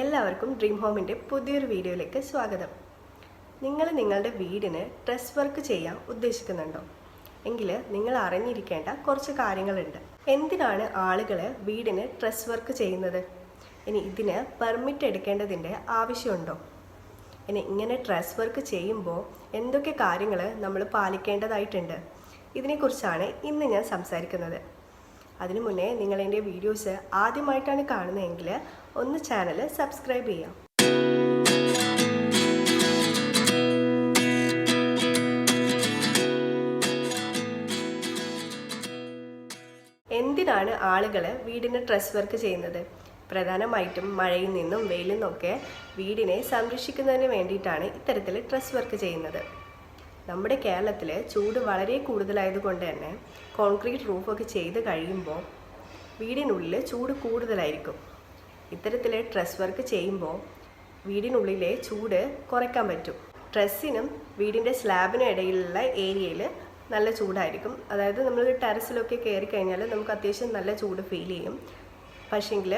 എല്ലാവർക്കും ഡ്രീം ഹോമിന്റെ പുതിയൊരു വീഡിയോയിലേക്ക് സ്വാഗതം. നിങ്ങൾ നിങ്ങളുടെ വീടിന് ഡ്രസ് വർക്ക് ചെയ്യാൻ ഉദ്ദേശിക്കുന്നുണ്ടോ? എങ്കിൽ നിങ്ങൾ അറിഞ്ഞിരിക്കേണ്ട കുറച്ച് കാര്യങ്ങളുണ്ട്. എന്തിനാണ് ആളുകൾ വീടിന് ഡ്രസ് വർക്ക് ചെയ്യുന്നത്? ഇനി ഇതിന് പെർമിറ്റ് എടുക്കേണ്ടതിന്റെ ആവശ്യമുണ്ടോ? ഇനി ഇങ്ങനെ ഡ്രസ് വർക്ക് ചെയ്യുമ്പോൾ എന്തൊക്കെ കാര്യങ്ങൾ നമ്മൾ പാലിക്കേണ്ടതായിട്ടുണ്ട്? ഇതിനെക്കുറിച്ചാണ് ഇന്ന് ഞാൻ സംസാരിക്കുന്നത്. അതിനു മുന്നേ നിങ്ങൾ എന്റെ വീഡിയോസ് ആദ്യമായിട്ടാണ് കാണുന്നതെങ്കിൽ ഒന്ന് ചാനൽ സബ്സ്ക്രൈബ് ചെയ്യാം. എന്തിനാണ് ആളുകൾ വീടിന് ഡ്രസ് വർക്ക് ചെയ്യുന്നത്? പ്രധാനമായിട്ടും മഴയിൽ നിന്നും വെയിലിൽ നിന്നൊക്കെ വീടിനെ സംരക്ഷിക്കുന്നതിന് വേണ്ടിയിട്ടാണ് ഇത്തരത്തിൽ ഡ്രസ് വർക്ക് ചെയ്യുന്നത്. നമ്മുടെ കേരളത്തിൽ ചൂട് വളരെ കൂടുതലായതുകൊണ്ട് തന്നെ കോൺക്രീറ്റ് റൂഫൊക്കെ ചെയ്ത് കഴിയുമ്പോൾ വീടിനുള്ളിൽ ചൂട് കൂടുതലായിരിക്കും. ഇത്തരത്തിൽ ഡ്രസ് വർക്ക് ചെയ്യുമ്പോൾ വീടിനുള്ളിലെ ചൂട് കുറയ്ക്കാൻ പറ്റും. ഡ്രസ്സിനും വീടിന്റെ സ്ലാബിനും ഇടയിലുള്ള ഏരിയയിൽ നല്ല ചൂടായിരിക്കും. അതായത് നമ്മൾ ടെറസിലൊക്കെ കയറി കഴിഞ്ഞാൽ നമുക്ക് അത്യാവശ്യം നല്ല ചൂട് ഫീൽ ചെയ്യും. പക്ഷേങ്കിൽ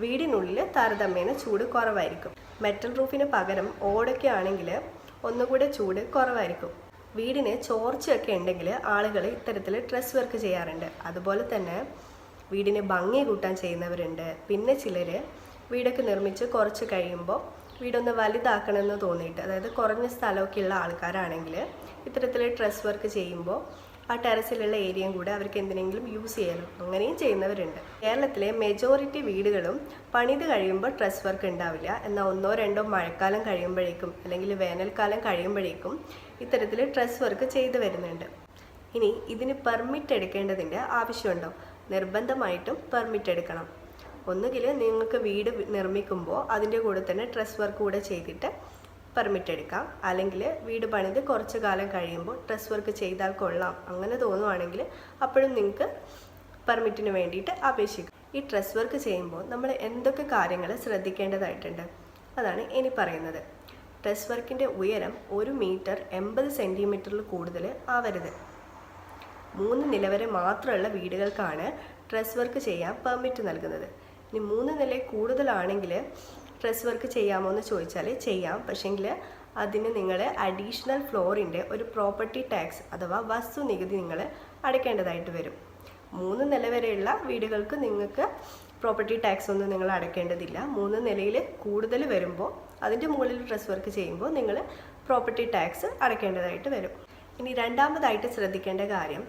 വീടിനുള്ളിൽ താരതമ്യേന ചൂട് കുറവായിരിക്കും. മെറ്റൽ റൂഫിന് പകരം ഓടൊക്കെ ആണെങ്കിൽ ഒന്നുകൂടെ ചൂട് കുറവായിരിക്കും. വീടിന് ചോർച്ചയൊക്കെ ഉണ്ടെങ്കിൽ ആളുകൾ ഇത്തരത്തിൽ ഡ്രസ് വർക്ക് ചെയ്യാറുണ്ട്. അതുപോലെ തന്നെ വീടിന് ഭംഗി കൂട്ടാൻ ചെയ്യുന്നവരുണ്ട്. പിന്നെ ചിലർ വീടൊക്കെ നിർമ്മിച്ച് കുറച്ച് കഴിയുമ്പോൾ വീടൊന്ന് വലുതാക്കണമെന്ന് തോന്നിയിട്ട് അതായത് കുറഞ്ഞ സ്ഥലമൊക്കെ ഉള്ള ആൾക്കാരാണെങ്കിൽ ഇത്തരത്തിൽ ഡ്രസ് വർക്ക് ചെയ്യുമ്പോൾ ആ ടെറസിലുള്ള ഏരിയയും കൂടെ അവർക്ക് എന്തിനെങ്കിലും യൂസ് ചെയ്യാനും അങ്ങനെയും ചെയ്യുന്നവരുണ്ട്. കേരളത്തിലെ മെജോറിറ്റി വീടുകളും പണിത് കഴിയുമ്പോൾ ട്രസ് വർക്ക് ഉണ്ടാവില്ല. എന്നാൽ ഒന്നോ രണ്ടോ മഴക്കാലം കഴിയുമ്പോഴേക്കും അല്ലെങ്കിൽ വേനൽക്കാലം കഴിയുമ്പോഴേക്കും ഇത്തരത്തിൽ ട്രസ് വർക്ക് ചെയ്തു വരുന്നുണ്ട്. ഇനി ഇതിന് പെർമിറ്റ് എടുക്കേണ്ടതിന്റെ ആവശ്യമുണ്ടോ? നിർബന്ധമായിട്ടും പെർമിറ്റ് എടുക്കണം. ഒന്നുകിൽ നിങ്ങൾക്ക് വീട് നിർമ്മിക്കുമ്പോൾ അതിന്റെ കൂടെ തന്നെ ട്രസ് വർക്ക് കൂടെ ചെയ്തിട്ട് പെർമിറ്റ് എടുക്കാം. അല്ലെങ്കിൽ വീട് പണിത് കുറച്ച് കാലം കഴിയുമ്പോൾ ഡ്രസ് വർക്ക് ചെയ്താൽ കൊള്ളാം. അങ്ങനെ തോന്നുവാണെങ്കിൽ അപ്പോഴും നിങ്ങൾക്ക് പെർമിറ്റിന് വേണ്ടിയിട്ട് അപേക്ഷിക്കും. ഈ ഡ്രസ് വർക്ക് ചെയ്യുമ്പോൾ നമ്മൾ എന്തൊക്കെ കാര്യങ്ങൾ ശ്രദ്ധിക്കേണ്ടതായിട്ടുണ്ട്? അതാണ് ഇനി പറയുന്നത്. ഡ്രസ് വർക്കിന്റെ ഉയരം ഒരു മീറ്റർ എൺപത് സെന്റിമീറ്ററിൽ കൂടുതൽ ആവരുത്. മൂന്ന് നില വരെ മാത്രമുള്ള വീടുകൾക്കാണ് ഡ്രസ് വർക്ക് ചെയ്യാൻ പെർമിറ്റ് നൽകുന്നത്. ഇനി മൂന്ന് നില കൂടുതലാണെങ്കിൽ ഡ്രസ് വർക്ക് ചെയ്യാമോ എന്ന് ചോദിച്ചാൽ ചെയ്യാം. പക്ഷേങ്കിൽ അതിന് നിങ്ങൾ അഡീഷണൽ ഫ്ലോറിന്റെ ഒരു പ്രോപ്പർട്ടി ടാക്സ് അഥവാ വസ്തു നികുതി നിങ്ങൾ അടയ്ക്കേണ്ടതായിട്ട് വരും. മൂന്ന് നില വരെയുള്ള വീടുകൾക്ക് നിങ്ങൾക്ക് പ്രോപ്പർട്ടി ടാക്സ് ഒന്നും നിങ്ങൾ അടയ്ക്കേണ്ടതില്ല. മൂന്ന് നിലയിൽ കൂടുതൽ വരുമ്പോൾ അതിന്റെ മുകളിൽ ഡ്രസ് വർക്ക് ചെയ്യുമ്പോൾ നിങ്ങൾ പ്രോപ്പർട്ടി ടാക്സ് അടയ്ക്കേണ്ടതായിട്ട് വരും. ഇനി രണ്ടാമതായിട്ട് ശ്രദ്ധിക്കേണ്ട കാര്യം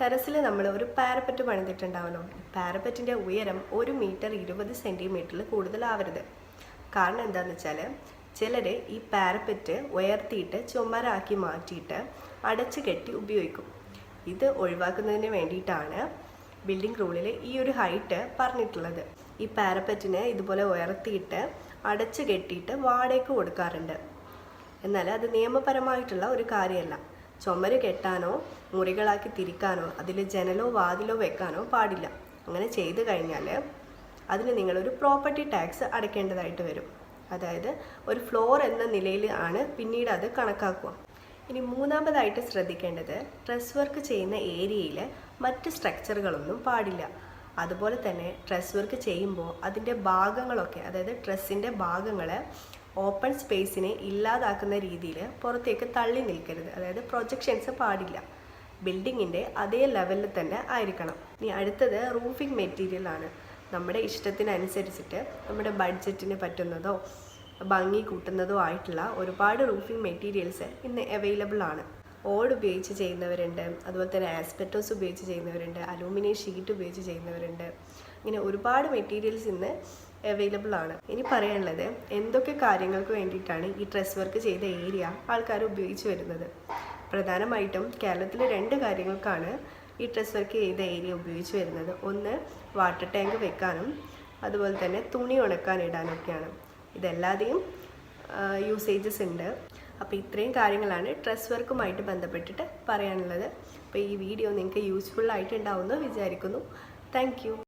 ടെറസിൽ നമ്മൾ ഒരു പാരപ്പറ്റ് പണിതിട്ടുണ്ടാവണം പാരപ്പറ്റിന്റെ ഉയരം ഒരു മീറ്റർ ഇരുപത് സെന്റിമീറ്ററിൽ കൂടുതലാവരുത്. കാരണം എന്താണെന്ന് വെച്ചാൽ ചിലർ ഈ പാരപ്പറ്റ് ഉയർത്തിയിട്ട് ചുമരാക്കി മാറ്റിയിട്ട് അടച്ചു കെട്ടി ഉപയോഗിക്കും. ഇത് ഒഴിവാക്കുന്നതിന് വേണ്ടിയിട്ടാണ് ബിൽഡിംഗ് റൂളിൽ ഈ ഒരു ഹൈറ്റ് പറഞ്ഞിട്ടുള്ളത്. ഈ പാരപ്പറ്റിനെ ഇതുപോലെ ഉയർത്തിയിട്ട് അടച്ചു കെട്ടിയിട്ട് വാടകയ്ക്ക് കൊടുക്കാറുണ്ട്. എന്നാൽ അത് നിയമപരമായിട്ടുള്ള ഒരു കാര്യമല്ല. ചുമര് കെട്ടാനോ മുറികളാക്കി തിരിക്കാനോ അതിൽ ജനലോ വാതിലോ വെക്കാനോ പാടില്ല. അങ്ങനെ ചെയ്തു കഴിഞ്ഞാൽ അതിന് നിങ്ങളൊരു പ്രോപ്പർട്ടി ടാക്സ് അടയ്ക്കേണ്ടതായിട്ട് വരും. അതായത് ഒരു ഫ്ലോർ എന്ന നിലയിൽ ആണ് പിന്നീട് അത് കണക്കാക്കുക. ഇനി മൂന്നാമതായിട്ട് ശ്രദ്ധിക്കേണ്ടത് ട്രസ് വർക്ക് ചെയ്യുന്ന ഏരിയയിൽ മറ്റ് സ്ട്രക്ചറുകളൊന്നും പാടില്ല. അതുപോലെ തന്നെ ട്രസ് വർക്ക് ചെയ്യുമ്പോൾ അതിന്റെ ഭാഗങ്ങളൊക്കെ അതായത് ഡ്രസ്സിന്റെ ഭാഗങ്ങൾ ഓപ്പൺ സ്പേസിനെ ഇല്ലാതാക്കുന്ന രീതിയിൽ പുറത്തേക്ക് തള്ളി നിൽക്കരുത്. അതായത് പ്രൊജക്ഷൻസ് പാടില്ല. ബിൽഡിങ്ങിന്റെ അതേ ലെവലിൽ തന്നെ ആയിരിക്കണം. ഇനി അടുത്തത് റൂഫിംഗ് മെറ്റീരിയൽ ആണ്. നമ്മുടെ ഇഷ്ടത്തിനനുസരിച്ചിട്ട് നമ്മുടെ ബഡ്ജറ്റിന് പറ്റുന്നതോ ഭംഗി കൂട്ടുന്നതോ ആയിട്ടുള്ള ഒരുപാട് റൂഫിംഗ് മെറ്റീരിയൽസ് ഇന്ന് അവൈലബിൾ ആണ്. ഓട് ഉപയോഗിച്ച് ചെയ്യുന്നവരുണ്ട് അതുപോലെ തന്നെ ആസ്പെറ്റോസ് ഉപയോഗിച്ച് ചെയ്യുന്നവരുണ്ട് അലൂമിനിയം ഷീറ്റ് ഉപയോഗിച്ച് ചെയ്യുന്നവരുണ്ട്. ഇങ്ങനെ ഒരുപാട് മെറ്റീരിയൽസ് ഇന്ന് അവൈലബിൾ ആണ്. ഇനി പറയാനുള്ളത് എന്തൊക്കെ കാര്യങ്ങൾക്ക് വേണ്ടിയിട്ടാണ് ഈ ഡ്രസ് വർക്ക് ചെയ്ത ഏരിയ ആൾക്കാർ ഉപയോഗിച്ച് വരുന്നത്? പ്രധാനമായിട്ടും കേരളത്തിൽ രണ്ട് കാര്യങ്ങൾക്കാണ് ഈ ഡ്രസ് വർക്ക് ചെയ്ത ഏരിയ ഉപയോഗിച്ച് വരുന്നത്. ഒന്ന് വാട്ടർ ടാങ്ക് വെക്കാനും അതുപോലെ തന്നെ തുണി ഉണക്കാൻ ഇടാനൊക്കെയാണ്. ഇതെല്ലാതെയും യൂസേജസ് ഉണ്ട്. അപ്പോൾ ഇത്രയും കാര്യങ്ങളാണ് ഡ്രസ് വർക്കുമായിട്ട് ബന്ധപ്പെട്ടിട്ട് പറയാനുള്ളത്. അപ്പോൾ ഈ വീഡിയോ നിങ്ങൾക്ക് യൂസ്ഫുൾ ആയിട്ടുണ്ടാവുമെന്ന് വിചാരിക്കുന്നു. താങ്ക്